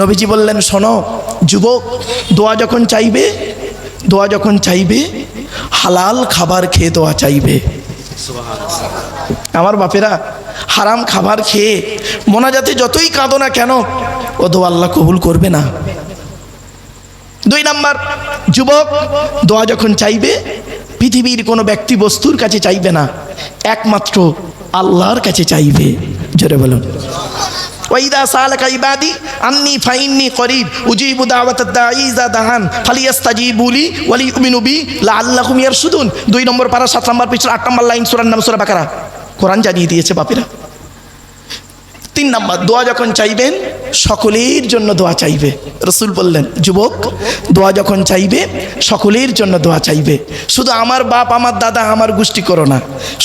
নবীজি বললেন, শোনো, যুবক, দোয়া যখন চাইবে, দোয়া যখন চাইবে, হালাল খাবার খেয়ে দোয়া চাইবে। আমার বাপেরা, হারাম খাবার খেয়ে মোনাজাতে যতই কাঁদো না কেন, ও দোয়া আল্লাহ কবুল করবে না। দুই নাম্বার, যুবক, দোয়া যখন চাইবে, পৃথিবীর কোনো ব্যক্তি বস্তুর কাছে চাইবে না, একমাত্র আল্লাহর কাছে চাইবে। জোরে বলুন। ওয়াইদা সালাকা ইবাদি আন্নি ফাইন্নি করিব। উজিবু দাওয়াত দাঈ দাহান। ফালিয়াস্তাজিবুলি ওয়ালি ইউমিনু বি লাআল্লাহুম ইয়ারশুদুন। দুই নম্বর পারা, সাত নম্বর পিছনে আট নম্বর লাইন, সূরার নাম সূরা বাকারা। কোরআন জানিয়ে দিয়েছে বাপিরা। তিন নাম্বার, দোয়া যখন চাইবেন, সকলের জন্য দোয়া চাইবে। রসুল বললেন, যুবক, দোয়া যখন চাইবে, সকলের জন্য দোয়া চাইবে। শুধু আমার বাপ, আমার দাদা, আমার গোষ্ঠী করো না,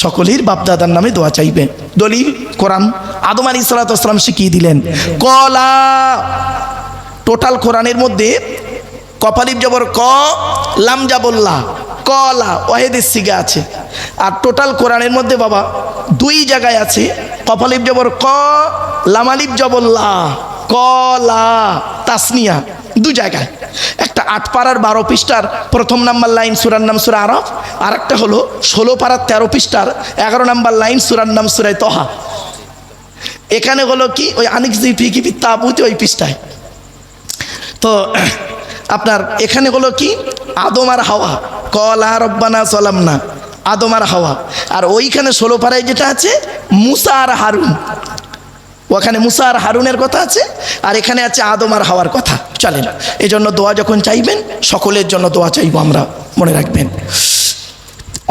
সকলের বাপ, দাদার নামে দোয়া চাইবে। দলিল, কোরআন, আদম আলী সালাতাম শিখিয়ে দিলেন, কলা টোটাল কোরআনের মধ্যে কপালিপ জবর ক, লাম জাবল্লা কলা, ওয়াহেদের সিগা আছে। আর টোটাল কোরআনের মধ্যে বাবা দুই জায়গায় আছে কপালিপ জবর ক লামালিপ জবল্লা কলা, তাসনিয়া, দু জায়গায়। একটা আট পাড়ার বারো পৃষ্ঠার প্রথম নাম্বার লাইন সুরার নাম সুরা আরফ আর একটা হলো ষোলো পাড়ার তেরো পৃষ্ঠার এগারো নাম্বার লাইন সুরার নাম সুরায় তহা। এখানে হলো কি, ওই আনিক জি ফিকিবি তাবুতে ওই পৃষ্ঠায়। তো, আপনার এখানে হলো কি, আদম আর হাওয়া। কলা রব্বানা চলাম না আদম আর হাওয়া। আর ওইখানে ষোলো পাড়ায় যেটা আছে, মুসা আর হারুন। ওখানে মুসা আর হারুনের কথা আছে, আর এখানে আছে আদম আর হাওয়ার কথা। চলেন এই জন্য দোয়া যখন চাইবেন, সকলের জন্য দোয়া চাইব আমরা, মনে রাখবেন।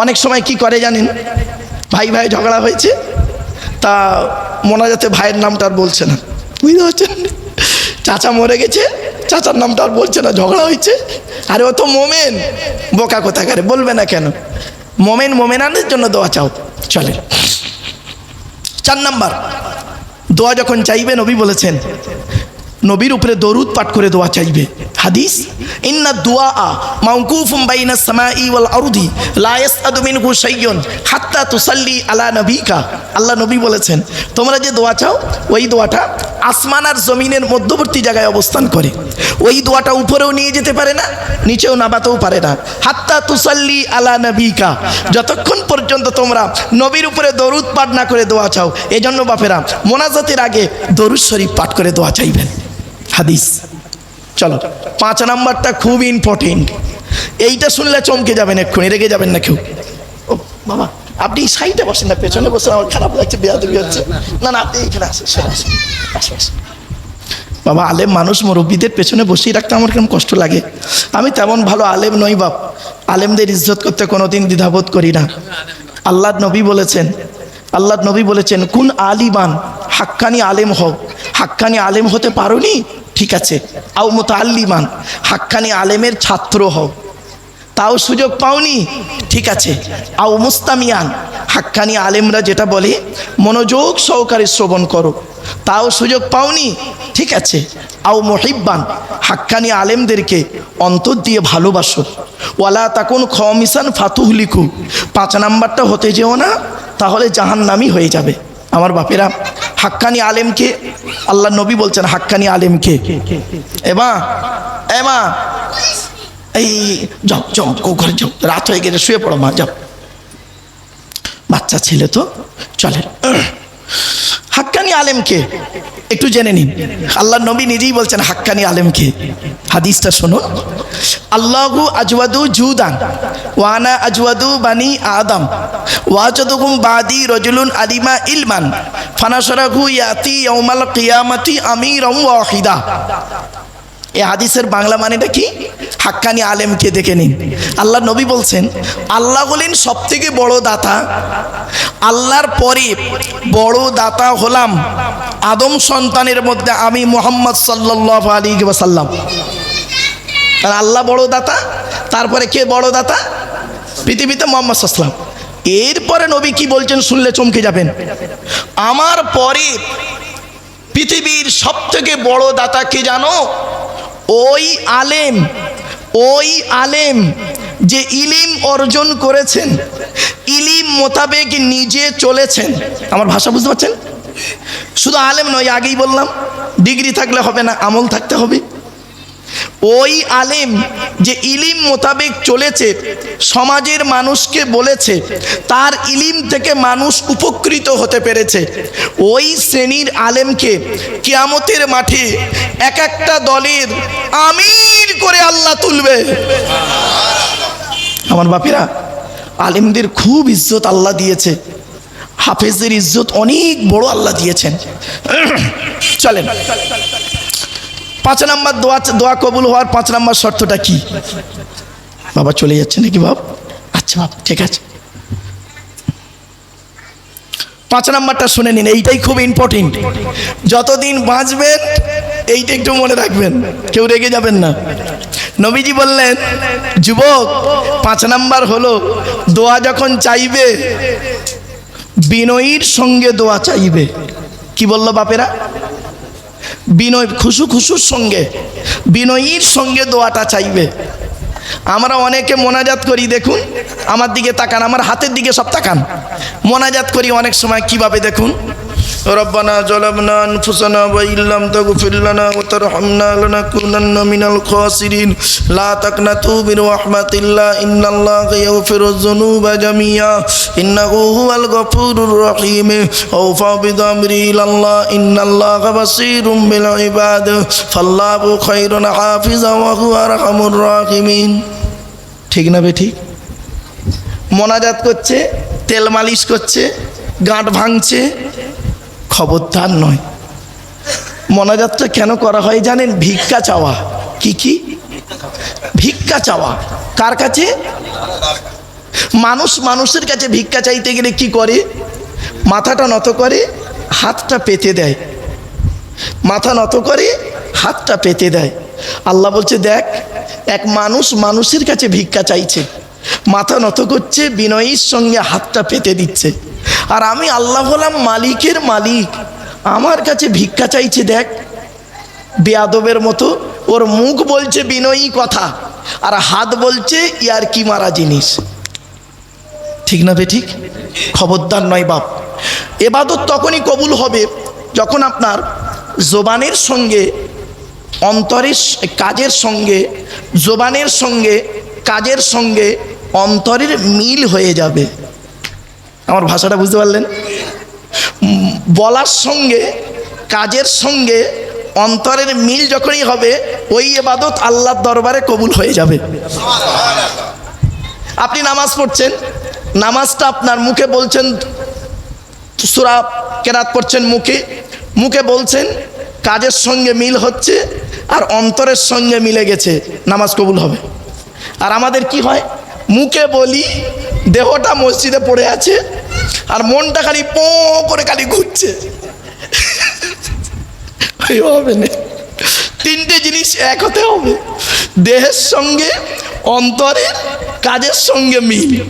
অনেক সময় কি করে জানেন? ভাই ভাই ঝগড়া হয়েছে, তা মনে মোনাজাতে ভাইয়ের নামটা আর বলছে না। বুঝতে পারছেন? চাচা মরে গেছে, চাচার নামটা আর বলছে না, ঝগড়া হয়েছে। আরে ও তো মোমেন। বোকা কোথাকারে, বলবে না কেন? মোমেন মোমেনানের জন্য দোয়া চাও। চলে চার নাম্বার। দোয়া যখন চাইবে, নবী বলেছেন, নবীর উপরে দরুদ পাঠ করে দোয়া চাইবে। হাদিস, ইন্না দুয়া মাউকুফুম বাইনা সামাই ওয়াল আরদি, লা ইয়াসআদু মিনহু শাইয়ুন হাত্তা তুসাল্লি আলা নবিকা। আল্লাহ নবী বলেছেন, তোমরা যে দোয়া চাও, ওই দোয়াটা আসমান আর জমিনের মধ্যবর্তী জায়গায় অবস্থান করে। ওই দোয়াটা উপরেও নিয়ে যেতে পারে না, নিচেও নামাতেও পারে না। হাত্তা তুসাল্লি আলা নবিকা, যতক্ষণ পর্যন্ত তোমরা নবীর উপরে দরুদ পাঠ না করে দোয়া চাও, এজন্য বাপেরা মোনাজাতের আগে দরুদ শরীফ পাঠ করে দোয়া চাইবেন। হাদিস, চলো। পাঁচ নাম্বারটা খুব ইম্পর্টেন্ট এইটা শুনলে চমকে যাবেন এক্ষুনি, রেগে যাবেন না কেউ। ও, বাবা, আপনি সাইডে বসেন না, পেছনে বসে আমার খারাপ লাগছে, বেয়াদবি হচ্ছে। না না, আপনি এইখানে আসেন আসেন আসেন বাবা, আলেম মানুষ, মুরব্বীদের পেছনে বসিয়ে রাখতে আমার কেমন কষ্ট লাগে। আমি তেমন ভালো আলেম নই, বাপ। আলেমদের ইজ্জত করতে কোনোদিন দ্বিধাবোধ করি না। আল্লাহ নবী বলেছেন আল্লাহ নবী বলেছেন, কোন আলিমান, হাক্কানি আলেম হও। হাক্কানি আলেম হতে পারোনি? ঠিক আছে। আও মতো আল্লিমান হাক্কানি আলেমের ছাত্র হও। তাও সুযোগ পাওনি, ঠিক আছে। আও মুস্তামিয়ান, হাক্কানি আলেমরা যেটা বলে, মনোযোগ সহকারে শ্রবণ করো। তাও সুযোগ পাওনি, ঠিক আছে। আও মহিব্বান, হাক্কানি আলেমদেরকে অন্তর দিয়ে ভালোবাসো। ওয়ালা তাকুন ফাতুহ লিখু পাঁচ নাম্বারটা হতে যেও না, তাহলে জাহান্নামি হয়ে যাবে। আমার বাপেরা, হাক্কানি আলেমকে আল্লাহ নবী বলছেন, হাক্কানি আলেমকে। এমা এমা, এই যাও যাও ও ঘরে যাও, রাত হয়ে গেলে শুয়ে পড়ো মা, যাও। বাচ্চা ছেলে তো চলে হাক্কানি আলেমকে একটু জেনে নিন। আল্লাহ নবী নিজেই বলছেন, হাক্কানি আলেমকে। হাদিসটা শোনো আল্লাহু আজওয়াদু জুদান ওয়ানা আজওয়াদু বানি আদম ওয়াজদুকুম বাদি রজুলুন আলিমা ইলমান ফানাসরাহু ইয়াতি ইয়াউমাল কিয়ামাতি আমিরাম ওয়াহিদা। এই হাদিসের বাংলা মানেটা কি? হাক্কানি আলেমকে দেখে নিন। আল্লাহ নবী বলছেন, আল্লাহ হলেন সব থেকে বড় দাতা। আল্লাহর পরে বড় দাতা হলাম আদম সন্তানের মধ্যে আমি মোহাম্মদ সাল্লাহ আলী ওয়াসাল্লাম। আর আল্লাহ বড় দাতা, তারপরে কে বড় দাতা? পৃথিবীতে মোহাম্মদ সাল্লাম এরপরে নবী কি বলছেন শুনলে চমকে যাবেন। আমার পরে পৃথিবীর সব থেকে বড় দাতা কে জানো? ওই আলেম ওই আলেম যে ইলিম অর্জন করেছেন, ইলিম মোতাবেক নিজে চলেছেন। আমার ভাষা বুঝতে পারছেন? শুধু আলেম নয়, আগেই বললাম, ডিগ্রি থাকলে হবে না, আমল থাকতে হবে। ওই আলেম যে ইলিম মোতাবেক চলেছে, সমাজের মানুষকে বলেছে, তার ইলিম থেকে মানুষ উপকৃত হতে পেরেছে। ওই শ্রেণির আলেমকে কিয়ামতের মাঠে এক একটা দলের আমির করে আল্লাহ তুলবে। আমার বাপেরা, আলেমদের খুব ইজ্জত আল্লাহ দিয়েছে। হাফেজদের ইজ্জত অনেক বড় আল্লাহ দিয়েছেন। চলেন। পাঁচ নাম্বার দোয়া দোয়া কবুল হওয়ার পাঁচ নাম্বার শর্তটা কি? বাবা চলে যাচ্ছে নাকি বাব আচ্ছা বাবা ঠিক আছে। পাঁচ নাম্বারটা শুনে নিন, এইটাই খুব ইম্পর্টেন্ট যতদিন বাঁচবেন, এইটা একটু মনে রাখবেন, কেউ রেগে যাবেন না। নবীজি বললেন, যুবক, পাঁচ নাম্বার হলো, দোয়া যখন চাইবে, বিনয়ীর সঙ্গে দোয়া চাইবে। কি বলল বাপেরা? বিনয়, খুশু খুশুর সঙ্গে, বিনয়ীর সঙ্গে দোয়াটা চাইবে। আমরা অনেকে মোনাজাত করি, দেখুন, আমার দিকে তাকান, আমার হাতের দিকে সব তাকান। মোনাজাত করি অনেক সময়, কীভাবে দেখুন? রব্বানা জলাবনা আনফুসানা ওয়া ইল্লাম তাগফির লানা ওয়া তারহামনা লানাকুনান্না মিনাল খাসিরিন লা তাকনাতু মিন রাহমাতিল্লাহ ইন্নাল্লাহা ইয়াগফিরুয যুনুবা জামিয়া ইন্নাহু হুয়াল গফুরুর রহিম আওফা বিদামরি ইলাল্লাহ ইন্নাল্লাহা বাসীরুম বিল ইবাদ ফাল্লাহু খায়রুন হাফিজা ওয়া হুয়া আরহামুর রাহিমিন ঠিক না বে ঠিক মোনাজাত করছে, তেল মালিশ করছে, গাঁট ভাঙছে খবরদার নয়। মোনাজাতটা কেন করা হয় জানেন? ভিক্ষা চাওয়া। কি কি? ভিক্ষা চাওয়া। কার কাছে? মানুষ মানুষের কাছে ভিক্ষা চাইতে গেলে কি করে? মাথাটা নত করে, হাতটা পেতে দেয়। মাথা নত করে, হাতটা পেতে দেয়। আল্লাহ বলছে, দেখ, এক মানুষ মানুষের কাছে ভিক্ষা চাইছে। মাথা নত করছে, বিনয়ীর সঙ্গে হাতটা পেতে দিচ্ছে। আর আমি আল্লাহ হলাম মালিকের মালিক। আমার কাছে ভিক্ষা চাইছে, দেখ। বেয়াদবের মতো। ওর মুখ বলছে বিনয়ী কথা, আর হাত বলছে ইয়ার কি মারা জিনিস। ঠিক না ঠিক? খবরদার নয় বাপ। এবাদত তখনই কবুল হবে যখন আপনার জোবানের সঙ্গে, অন্তরের কাজের সঙ্গে, জোবানের সঙ্গে, কাজের সঙ্গে অন্তরের মিল হয়ে যাবে। আমার ভাষাটা বুঝতে পারলেন? বলার সঙ্গে, কাজের সঙ্গে অন্তরের মিল যখনই হবে, ওই এবাদত আল্লাহর দরবারে কবুল হয়ে যাবে। আপনি নামাজ পড়ছেন, নামাজটা আপনার মুখে বলছেন, সুরা কেরাত পড়ছেন মুখে মুখে বলছেন, কাজের সঙ্গে মিল হচ্ছে, আর অন্তরের সঙ্গে মিলে গেছে, নামাজ কবুল হবে। আর আমাদের কি হয়? মুখে বলি দেহটা মসজিদে পড়ে আছে আর মনটা খালি পো করে খালি ঘুরছে। না। তিনটে জিনিস এক হতে হবে। দেহের সঙ্গে অন্তরের কাজের সঙ্গে মিল।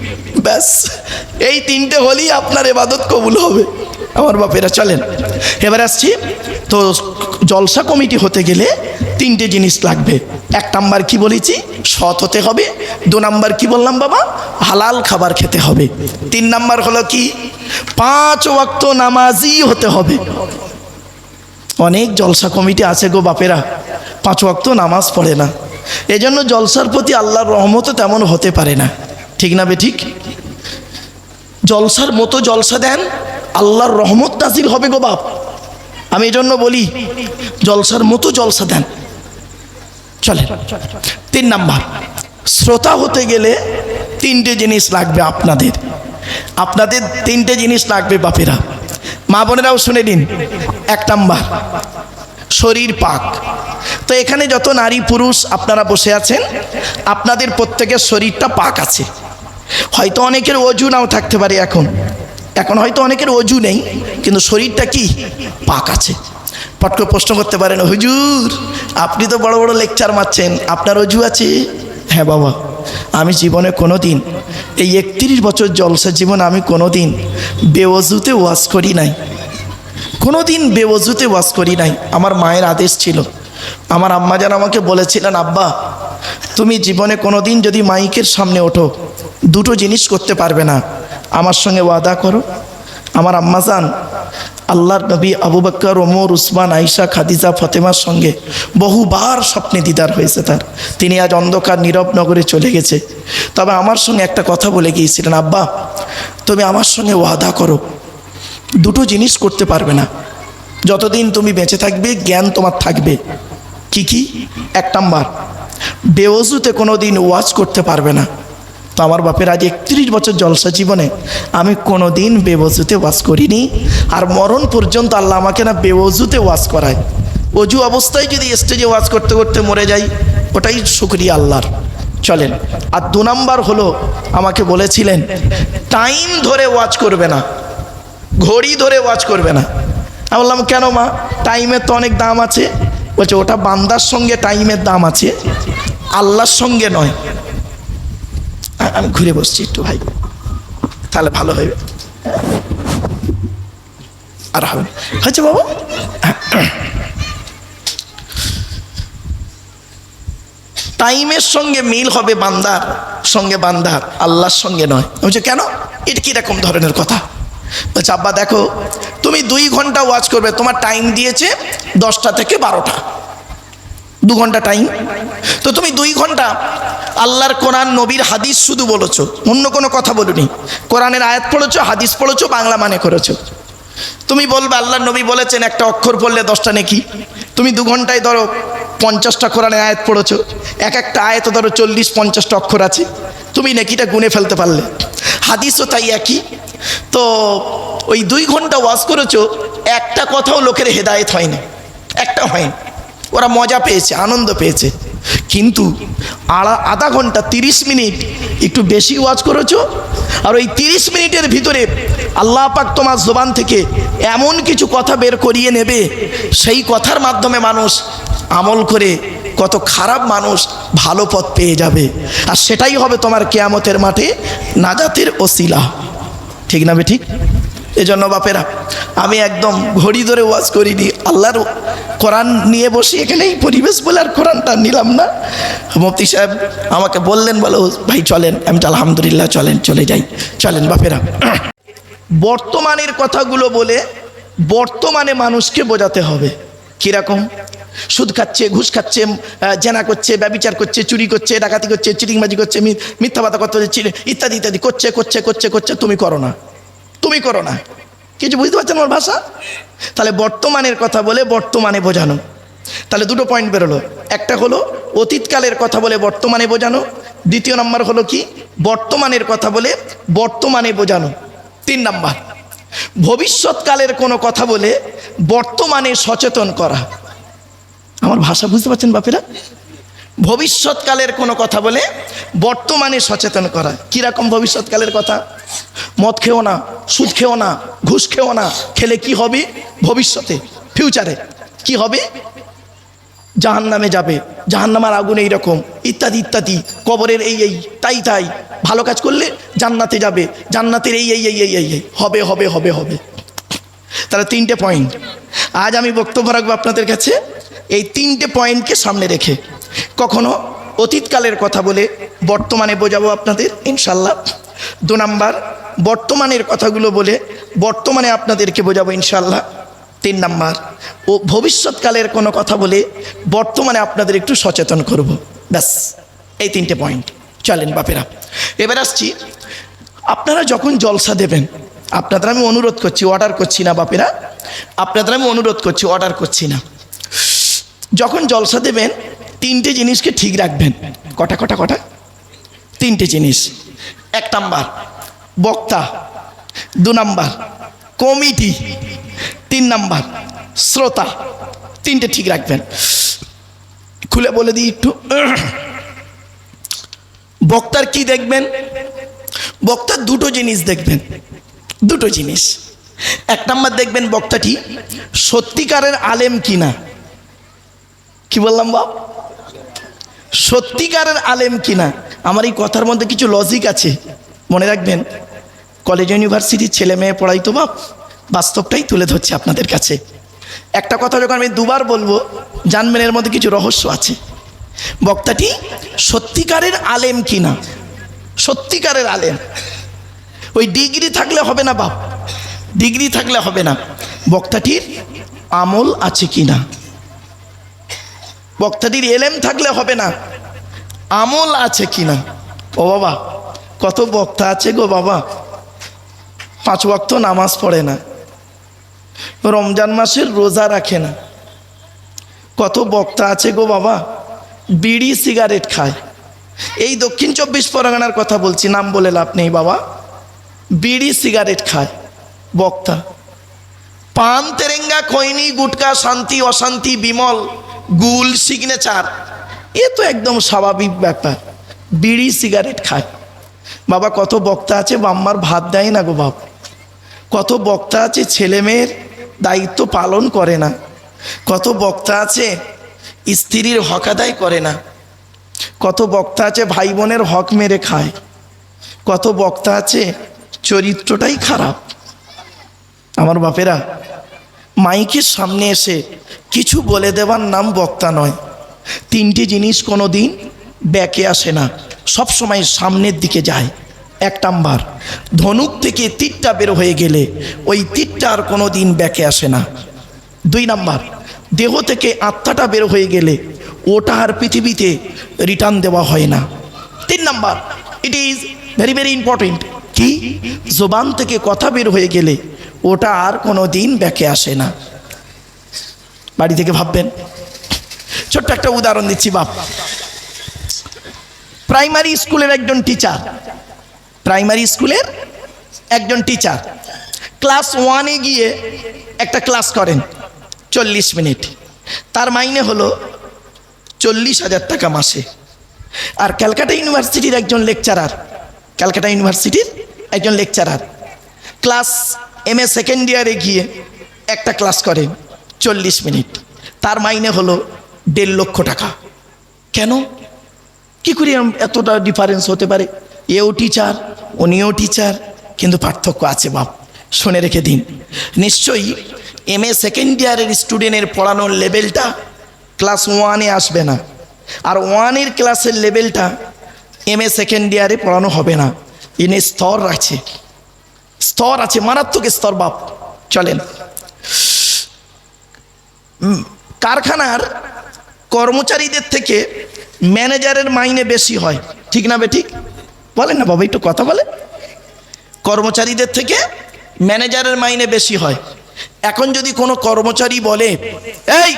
ব্যাস। এই তিনটে হলেই আপনার এবাদত কবুল হবে। আমার বাপেরা, চলেন। এবার আসছি। তো জলসা কমিটি হতে গেলে তিনটে জিনিস লাগবে। এক নাম্বার কি বলেছি? সৎ হতে হবে। দু নাম্বার কি বললাম বাবা? হালাল খাবার খেতে হবে। তিন নাম্বার হলো কি? পাঁচ ওয়াক্ত নামাজি হতে হবে। অনেক জলসা কমিটি আছে গো বাপেরা। পাঁচ ওয়াক্ত নামাজ পড়ে না। এজন্য জলসার প্রতি আল্লাহর রহমতও তেমন হতে পারে না। ঠিক না বে ঠিক? জলসার মতো জলসা দেন, আল্লাহর রহমত নাজিল হবে গো বাপ। আমি এজন্য বলি, জলসার মতো জলসা দেন। চলে তিন নাম্বার, শ্রোতা হতে গেলে তিনটে জিনিস লাগবে আপনাদের। আপনাদের তিনটে জিনিস লাগবে বাপেরা। মা বোনেরাও শুনে নিন। এক নাম্বার, শরীর পাক। তো এখানে যত নারী পুরুষ আপনারা বসে আছেন, আপনাদের প্রত্যেকের শরীরটা পাক আছে। হয়তো অনেকের অজু নাও থাকতে পারে এখন। এখন হয়তো অনেকের অজু নেই, কিন্তু শরীরটা কি? পাক আছে। পট করে প্রশ্ন করতে পারেন, হুজুর, আপনি তো বড় বড় লেকচার মারছেন, আপনার অজু আছে? হ্যাঁ বাবা, আমি জীবনে কোনো দিন এই একত্রিশ বছর জলসা জীবন আমি কোনো দিন বেওজুতে ওয়াজ করি নাই। কোনো দিন বেওজুতে ওয়াজ করি নাই। আমার মায়ের আদেশ ছিল। আমার আম্মা যেন আমাকে বলেছিলেন, আব্বা, তুমি জীবনে কোনো দিন যদি মাইকের সামনে ওঠো, দুটো জিনিস করতে পারবে না। আমার সঙ্গে ওয়াদা করো। আমার আম্মা যান আল্লাহর নবী আবু বাক্কর ওমর, উসমান আইসা খাদিজা, ফতেমার সঙ্গে বহুবার স্বপ্নে দিদার হয়েছে তার। তিনি আজ অন্ধকার, নীরব নগরে চলে গেছে। তবে আমার সঙ্গে একটা কথা বলে গিয়েছিলেন, আব্বা, তুমি আমার সঙ্গে ওয়াদা করো। দুটো জিনিস করতে পারবে না। যতদিন তুমি বেঁচে থাকবে, জ্ঞান তোমার থাকবে। কি কি? এক নাম্বার, বেওজুতে কোনো দিন ওয়াজ করতে পারবে না। তো আমার বাপের আজ একত্রিশ বছর জলসা জীবনে আমি কোনো দিন বেবজুতে ওয়াজ করিনি। আর মরণ পর্যন্ত আল্লাহ আমাকে না বেওজুতে ওয়াজ করায়। অজু অবস্থায় যদি স্টেজে ওয়াজ করতে করতে মরে যাই, ওটাই শুক্রিয়া আল্লাহর। চলেন, আর দু নাম্বার হলো, আমাকে বলেছিলেন, টাইম ধরে ওয়াজ করবে না, ঘড়ি ধরে ওয়াজ করবে না। আমি বললাম, কেন মা? টাইমের তো অনেক দাম আছে। বলছে, ওটা বান্দার সঙ্গে টাইমের দাম আছে, আল্লাহর সঙ্গে নয়। আমি ঘুরে বসছি একটু, ভাই। তাহলে ভালো হবে। আর হবে হয়েছে বাবু? টাইমের সঙ্গে মিল হবে বান্দার সঙ্গে বান্দার, আল্লাহর সঙ্গে নয়। বলছে, কেন? এটা কীরকম ধরনের কথা? বলছে, আব্বা, দেখো, তুমি দুই ঘণ্টা ওয়াচ করবে, তোমার টাইম দিয়েছে দশটা থেকে বারোটা। দু ঘণ্টা টাইম। তো তুমি দুই ঘণ্টা আল্লাহর কোরআন, নবীর হাদিস শুধু বলেছ, অন্য কোনো কথা বলুনি। কোরআনের আয়াত পড়েছো, হাদিস পড়েছো, বাংলা মানে করেছ। তুমি বলবে আল্লাহ নবী বলেছেন, একটা অক্ষর পড়লে দশটা নেকি। তুমি দু ঘন্টায় ধরো, পঞ্চাশটা কোরআনে আয়াত পড়েছো। এক একটা আয়াত ধরো, চল্লিশ, পঞ্চাশটা অক্ষর আছে। তুমি নেকিটা গুনে ফেলতে পারলে। হাদিসও তাই একই। তো ওই দুই ঘণ্টা ওয়াজ করেছ, একটা কথাও লোকের হেদায়েত হয়নি। একটা হয়নি। ওরা মজা পেয়েছে, আনন্দ পেয়েছে। কিন্তু আড়া আধা ঘণ্টা তিরিশ মিনিট একটু বেশি ওয়াজ করেছ? আর ওই তিরিশ মিনিটের ভিতরে আল্লাহ পাক তোমার জবান থেকে এমন কিছু কথা বের করিয়ে নেবে, সেই কথার মাধ্যমে মানুষ আমল করে কত খারাপ মানুষ ভালো পথ পেয়ে যাবে। আর সেটাই হবে তোমার কেয়ামতের মাঠে নাজাতের ওসিলা। ঠিক না বে ঠিক? এজন্য বাপেরা আমি একদম ঘড়ি ধরে ওয়াজ করিনি। আল্লাহর কোরআন নিয়ে বসে এখানে এই পরিবেশ বলে আর কোরআনটা নিলাম না। মুফতি সাহেব আমাকে বললেন, বলো ভাই, চলেন। আমি তো আলহামদুলিল্লাহ, চলেন, চলে যাই। চলেন, বাপেরা। বর্তমানের কথাগুলো বলে বর্তমানে মানুষকে বোঝাতে হবে। কীরকম? সুদ খাচ্ছে, ঘুষ খাচ্ছে জেনা করছে, ব্যবিচার করছে, চুরি করছে, ডাকাতি করছে, চিটিংবাজি করছে মিথ্যা কথা করতে হচ্ছে ইত্যাদি ইত্যাদি, করছে করছে করছে করছে, তুমি করো না। তুমি করো না। কিছু বুঝতে পারছেন আমার ভাষা? তাহলে বর্তমানের কথা বলে বর্তমানে বোঝানো। তাহলে দুটো পয়েন্ট বেরোলো। একটা হলো অতীতকালের কথা বলে বর্তমানে বোঝানো। দ্বিতীয় নাম্বার হলো কি? বর্তমানের কথা বলে বর্তমানে বোঝানো। তিন নাম্বার, ভবিষ্যৎকালের কোনো কথা বলে বর্তমানে সচেতন করা। আমার ভাষা বুঝতে পারছেন বাপেরা? ভবিষ্যৎকালের কোনো কথা বলে বর্তমানে সচেতন করা। কীরকম ভবিষ্যৎকালের কথা? মদ খেও না, সুদ খেও না, ঘুষ খেও না। খেলে কি হবে? ভবিষ্যতে ফিউচারে কি হবে? জাহান নামে যাবে। জাহান নামার আগুন এইরকম। ইত্যাদি ইত্যাদি। কবরের এই এই, তাই তাই। ভালো কাজ করলে জান্নাতে যাবে। জান্নাতের এই এই এই এই এই হবে হবে হবে হবে। তাহলে তিনটে পয়েন্ট আজ আমি বক্তব্য রাখব আপনাদের কাছে। এই তিনটে পয়েন্টকে সামনে রেখে। কখনো অতীতকালের কথা বলে বর্তমানে বোঝাবো আপনাদের ইনশাল্লাহ দু নাম্বার, বর্তমানের কথাগুলো বলে বর্তমানে আপনাদেরকে বোঝাবো ইনশাল্লাহ তিন নাম্বার, ও ভবিষ্যৎকালের কোনো কথা বলে বর্তমানে আপনাদের একটু সচেতন করব। ব্যাস, এই তিনটে পয়েন্ট। চলেন বাপেরা, এবার আসছি, আপনারা যখন জলসা দেবেন, আপনাদের আমি অনুরোধ করছি, অর্ডার করছি না বাপেরা, আপনাদের আমি অনুরোধ করছি, অর্ডার করছি না। যখন জলসা দেবেন, তিনটে জিনিসকে ঠিক রাখবেন। কটা কটা কটা? তিনটে জিনিস। এক নাম্বার। বক্তা, দু নাম্বার। কমিটি, তিন নাম্বার। শ্রোতা, তিনটে ঠিক রাখবেন। খুলে বলে দিই একটু। বক্তার কি দেখবেন? বক্তার দুটো জিনিস দেখবেন। দুটো জিনিস। এক নাম্বার দেখবেন বক্তাটি সত্যিকারের আলেম কিনা? কি বললাম বাপ? সত্যিকারের আলেম কিনা? আমার এই কথার মধ্যে কিছু লজিক আছে। মনে রাখবেন কলেজ ইউনিভার্সিটির ছেলে মেয়ে পড়াই তো বাপ, বাস্তবটাই তুলে ধরছে আপনাদের কাছে। একটা কথা যখন আমি দুবার বলব, জানবেন এর মধ্যে কিছু রহস্য আছে। বক্তাটি, সত্যিকারের আলেম কিনা? সত্যিকারের আলেম। ওই ডিগ্রি থাকলে হবে না বাপ, ডিগ্রি থাকলে হবে না। বক্তাটির আমল আছে কি না বক্তাটির এলেম থাকলে হবে না। আমল আছে কি না ও বাবা, কত বক্তা আছে গো বাবা। পাঁচ বক্ত নামাজ পড়ে না। রমজান মাসের রোজা রাখে না। কত বক্তা আছে গো বাবা। বিড়ি, সিগারেট খায়। এই দক্ষিণ চব্বিশ পরগনার কথা বলছি, নাম বলে লাভ নেই বাবা। বিড়ি, সিগারেট খায় বক্তা। পান, তেরেঙ্গা, খৈনি, গুটকা, শান্তি, অশান্তি, বিমল, গুল, সিগনেচার। এ তো একদম স্বাভাবিক ব্যাপার। বিড়ি সিগারেট খায়। বাবা, কত বক্তা আছে, বাম্মার ভাত দেয় না গো বাবা কত বক্তা আছে, ছেলে মেয়ের দায়িত্ব পালন করে না। কত বক্তা আছে, স্ত্রীর হক আদায় করে না। কত বক্তা আছে ভাই বোনের হক মেরে খায়। কত বক্তা আছে, চরিত্রটাই খারাপ। আমার বাপেরা, মাইকের সামনে এসে কিছু বলে দেওয়ার নাম বক্তা নয়। তিনটি জিনিস কোনো দিন ব্যাকে আসে না। সব সময় সামনের দিকে যায়। এক নাম্বার, ধনুক থেকে তীরটা বের হয়ে গেলে ওই তীরটা আর কোনো দিন ব্যাকে আসে না। দুই নাম্বার, দেহ থেকে আত্মাটা বের হয়ে গেলে ওটা আর পৃথিবীতে রিটার্ন দেওয়া হয় না। তিন number it is very very important কি? জোবান থেকে কথা বের হয়ে গেলে ওটা আর কোনো দিন ব্যাকে আসে না। বাড়ি থেকে ভাববেন ছোট্ট একটা উদাহরণ দিচ্ছি, বাপ। প্রাইমারি স্কুলের একজন টিচার। প্রাইমারি স্কুলের একজন টিচার। ক্লাস ওয়ানে গিয়ে একটা ক্লাস করেন, চল্লিশ মিনিট। তার মাইনে হলো চল্লিশ হাজার টাকা মাসে। আর ক্যালকাটা ইউনিভার্সিটির একজন লেকচারার, ক্যালকাটা ইউনিভার্সিটির একজন lecturer, class M A second ইয়ারে গিয়ে একটা ক্লাস করেন, চল্লিশ মিনিট। তার মাইনে হলো দেড় লক্ষ টাকা। কেন? কি করে এতটা ডিফারেন্স হতে পারে? এও টিচার উনিও টিচার কিন্তু পার্থক্য আছে বাপ, শুনে রেখে দিন। নিশ্চয়ই এম এ সেকেন্ড ইয়ারের স্টুডেন্টের পড়ানোর লেভেলটা ক্লাস ওয়ানে আসবে না। আর ওয়ানের ক্লাসের লেভেলটা এম এ সেকেন্ড ইয়ারে পড়ানো হবে না। এনে স্তর আছে। স্তর আছে, মারাত্মক স্তর বাপ। চলেন। কারখানার কর্মচারীদের থেকে ম্যানেজারের মাইনে বেশি হয়। ঠিক না বে ঠিক? বলেন না বাবা, একটু কথা বলে কর্মচারীদের থেকে ম্যানেজারের মাইনে বেশি হয়। এখন যদি কোনো কর্মচারী বলে, এই,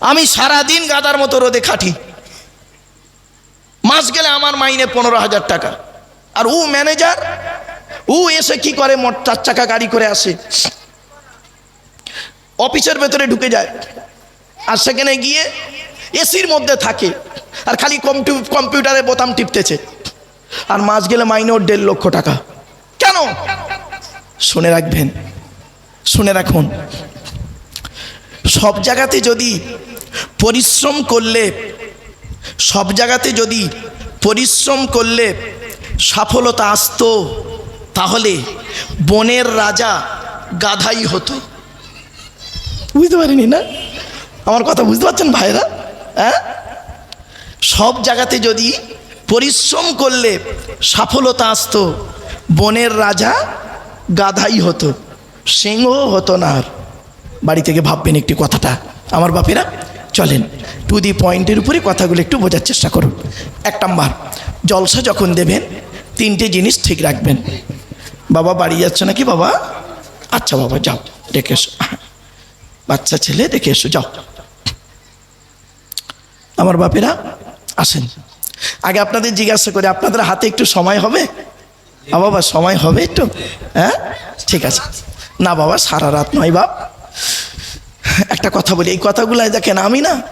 আমি সারাদিন গাদার মতো রোদে খাটি। মাস গেলে আমার মাইনে পনেরো হাজার টাকা। আর ও ম্যানেজার ও এসে কি করে, মোট চার চাকা গাড়ি করে আসে। অফিসের ভেতরে ঢুকে যায়। আর সেখানে গিয়ে এসির মধ্যে থাকে। আর খালি কম্পিউ- কম্পিউটারে বোতাম টিপতেছে। আর মাস গেলে মাইনে ওর দেড় লক্ষ টাকা। কেন? শুনে রাখবেন। শুনে রাখুন। সব জায়গাতে যদি পরিশ্রম করলে, সব জায়গাতে যদি পরিশ্রম করলে সফলতা আসতো, তাহলে বনের রাজা গাধাই হতো। বুঝতে পারিনি না? আমার কথা বুঝতে পারছেন ভাইরা হ্যাঁ? সব জায়গাতে যদি পরিশ্রম করলে সফলতা আসতো, বনের রাজা গাধাই হতো, সিংহ হতো না আর। বাড়ি থেকে ভাববেন একটি কথাটা, আমার বাপেরা, চলেন টু দি পয়েন্টের উপরে কথাগুলো একটু বোঝার চেষ্টা করুন। এক নাম্বার, জলসা যখন দেবেন, তিনটে জিনিস ঠিক রাখবেন। বাবা বাড়ি যাচ্ছে নাকি বাবা? আচ্ছা বাবা, যাও ডেকে এসো। বাচ্চা ছেলে, দেখে এসো, যাও। আমার বাপেরা আসেন। আগে আপনাদের জিজ্ঞাসা করে আপনাদের হাতে একটু সময় হবে? আ বাবা সময় হবে একটু? হ্যাঁ? ঠিক আছে। না বাবা সারা রাত নয় বাপ। একটা কথা বলি এই কথাগুলো দেখেন আমি না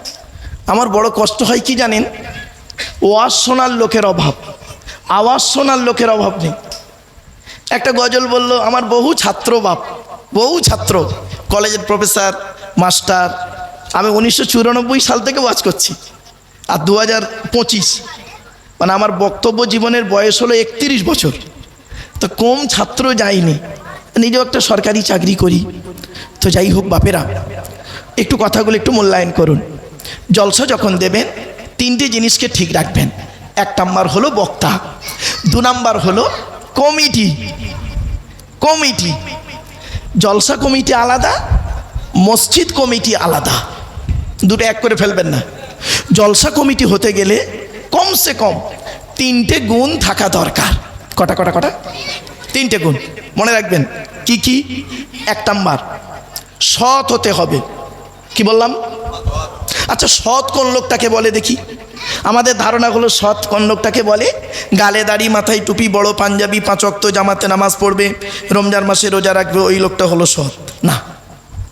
আমার বড় কষ্ট হয় কি জানেন? ওয়াজ শোনার লোকের অভাব। আওয়াজ শোনার লোকের অভাব নেই। একটা গজল বলল আমার বহু ছাত্র বাপ বহু ছাত্র কলেজের প্রফেসর মাস্টার আমি উনিশশো চুরানব্বই সাল থেকে ওয়াজ করছি আর দু হাজার পঁচিশ। মানে আমার বক্তব্য জীবনের বয়স হলো একত্রিশ বছর। তো কম ছাত্র যায়নি নিজেও একটা সরকারি চাকরি করি। তো যাই হোক বাপেরা, একটু কথাগুলো একটু মূল্যায়ন করুন। জলসা যখন দেবেন, তিনটে জিনিসকে ঠিক রাখবেন। এক নাম্বার হলো বক্তা, দু নাম্বার হলো কমিটি। কমিটি, জলসা কমিটি আলাদা, মসজিদ কমিটি আলাদা। দুটো এক করে ফেলবেন না। জলসা কমিটি হতে গেলে কমসে কম তিনটে গুণ থাকা দরকার। কটা কটা কটা? তিনটে গুণ। মনে রাখবেন, কি কি? এক নাম্বার, সৎ হতে হবে। কি বললাম? আচ্ছা সৎ কোন লোকটাকে বলে দেখি? আমাদের ধারণা হলো সৎ কোন লোকটাকে বলে? গালে দাড়ি, মাথায় টুপি, বড় পাঞ্জাবি, পাঁচ অক্ত জামাতে নামাজ পড়বে, রমজান মাসে রোজা রাখবে, ওই লোকটা হলো সৎ। না।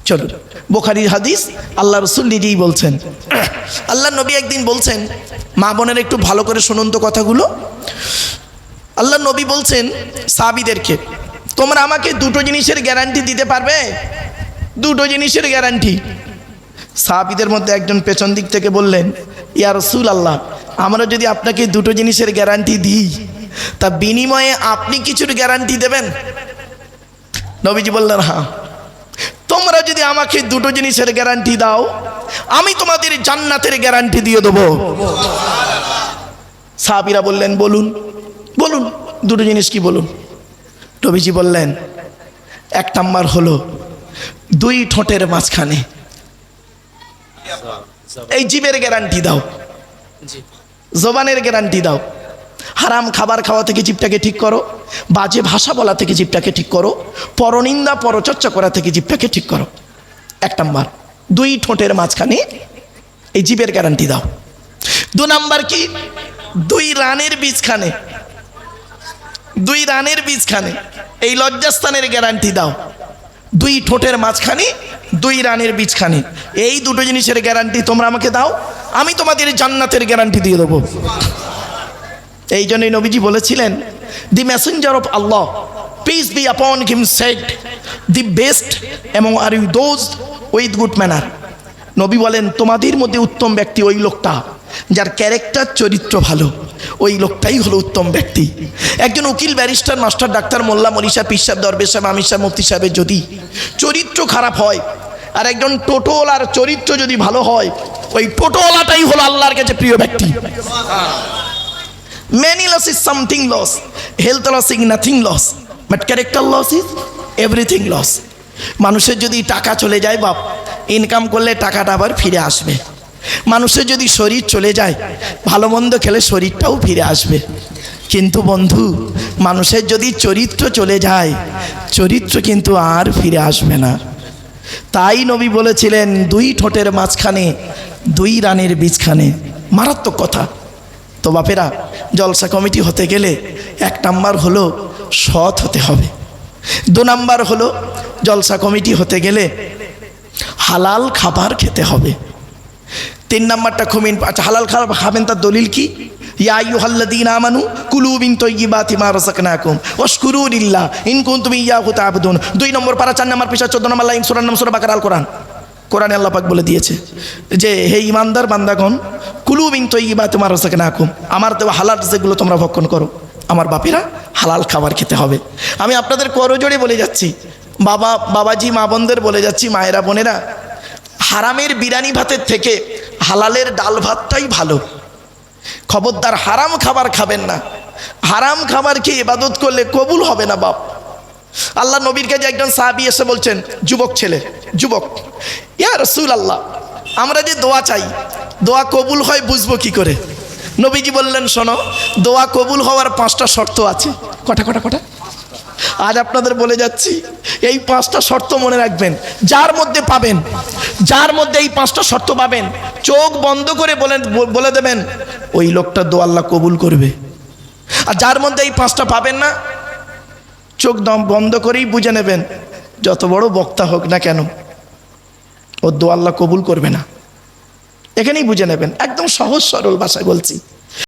চলুন। বোখারির হাদিস আল্লাহ রসুল নিজেই বলছেন। আল্লাহ নবী একদিন বলছেন, মা বোনের একটু ভালো করে শুনুন তো কথাগুলো। আল্লাহ নবী বলছেন, সাবিদেরকে, তোমরা আমাকে দুটো জিনিসের গ্যারান্টি দিতে পারবে? দুটো জিনিসের গ্যারান্টি সাহাবিদের মধ্যে একজন পেছন দিক থেকে বললেন, ইয়া রসুল আল্লাহ আমরা যদি আপনাকে দুটো জিনিসের গ্যারান্টি দিই, তা বিনিময়ে আপনি কিছুর গ্যারান্টি দেবেন? নবীজি বললেন হ্যাঁ। তোমরা যদি আমাকে দুটো জিনিসের গ্যারান্টি দাও আমি তোমাদের জান্নাতের গ্যারান্টি দিয়ে দেবো। সাহাবিরা বললেন বলুন বলুন দুটো জিনিস কি বলুন? নবীজি বললেন এক নাম্বার হলো দুই ঠোঁটের মাঝখানে। এই জীবের গ্যারান্টি দাও। জবানের গ্যারান্টি দাও। হারাম খাবার খাওয়া থেকে জীবটাকে ঠিক করো, বাজে ভাষা বলা থেকে জীবটাকে ঠিক করো, পরনিন্দা পরচর্চা করা থেকে জীবটাকে ঠিক করো। এক নাম্বার, দুই ঠোঁটের মাঝখানে এই জীবের গ্যারান্টি দাও। দু নাম্বার কি? দুই রানের বীজখানে, দুই রানের বীজখানে এই লজ্জাস্থানের গ্যারান্টি দাও। দুই ঠোঁটের মাঝখানে, দুই রানের বীজখানে, এই দুটো জিনিসের গ্যারান্টি তোমরা আমাকে দাও, আমি তোমাদের জান্নাতের গ্যারান্টি দিয়ে দেবো। এই জন্যই নবীজি বলেছিলেন the messenger of Allah peace be upon him said the best এবং are you those with good manner নবী বলেন, তোমাদের মধ্যে উত্তম ব্যক্তি ওই লোকটা, যার ক্যারেক্টার চরিত্র ভালো। ওই লোকটাই হলো উত্তম ব্যক্তি। একজন উকিল ব্যারিস্টার মাস্টার ডাক্তার, মোল্লা, মনীষা, পিসাব, দরবেশ সাহেব, আমির সাহেব, মুফতি সাহেবের যদি চরিত্র খারাপ হয়, আর একজন টোটোল আর চরিত্র যদি ভালো হয়, ওই টোটোলাটাই হলো আল্লাহর কাছে প্রিয় ব্যক্তি। Many loss is something loss. Health loss is nothing loss. But character loss is everything loss. মানুষের যদি টাকা চলে যায়, বাপ ইনকাম করলে টাকাটা আবার ফিরে আসবে মানুষের যদি শরীর চলে যায়, ভালো মন্দ খেলে শরীরটাও ফিরে আসবে কিন্তু বন্ধু, মানুষের যদি চরিত্র চলে যায়, চরিত্র কিন্তু আর ফিরে আসবে না তাই নবী বলেছিলেন, দুই ঠোঁটের মাঝখানে দুই রানের বীজখানে মারাত্মক কথা তো বাপেরা, জলসা কমিটি হতে গেলে এক নাম্বার হলো সৎ হতে হবে। দু নাম্বার হলো জলসা কমিটি হতে গেলে হালাল খাবার খেতে হবে। তিন নাম্বারটা খুমিন আচ্ছা হালাল খাবার খাবেন তার দলিল কি? ইয়া আইয়ুহাল্লাযীনা আমানু কুলু মিন তাইয়্যিবাতি মা রাযাকনাকুম ওয়াশকুরু লিল্লাহ ইন কুনতুম ইয়্যাহু তা'বুদুন দুই নম্বর পারা, চার নম্বর পৃষ্ঠা 14 নম্বর লাইন সূরা নম্বর সূরা বাকারা আল কোরআন। কোরআনে আল্লাহ পাক বলে দিয়েছে যে, হে ইমানদার বান্দাগণ কুলু মিন তাইয়্যিবাতি না রাযাকনাকুম আমার দেওয়া হালাল যেগুলো তোমরা ভক্ষণ করো। আমার বাপেরা হালাল খাবার খেতে হবে। আমি আপনাদের করজোড়ে বলে যাচ্ছি, বাবা, বাবাজি, মা বোনদের বলে যাচ্ছি, মায়েরা, বোনেরা, হারামের বিরানি ভাতের থেকে হালালের ডাল ভাতটাই ভালো। খবরদার হারাম খাবার খাবেন না। হারাম খাবার খেয়ে ইবাদত করলে কবুল হবে না বাপ। আল্লাহ নবীর কাছে একজন সাহাবি এসে বলছেন, যুবক ছেলে, যুবক, ইয়া রসুল আল্লাহ আমরা যে দোয়া চাই, দোয়া কবুল হয় বুঝব কি করে? নবীজি বললেন, শোনো, দোয়া কবুল হওয়ার পাঁচটা শর্ত আছে। কটা কটা কটা? আজ আপনাদের বলে যাচ্ছি, এই পাঁচটা শর্ত মনে রাখবেন, যার মধ্যে পাবেন, যার মধ্যে এই পাঁচটা শর্ত পাবেন, চোখ বন্ধ করে বলেন বলে দেবেন, ওই লোকটা দো আল্লাহ কবুল করবে। আর যার মধ্যে এই পাঁচটা পাবেন না চোখ দম বন্ধ করেই বুঝে নেবেন, যত বড় বক্তা হোক না কেন, ও দোয়াল্লা কবুল করবে না। এখানেই বুঝে নেবেন, একদম সহজ সরল ভাষায় বলছি।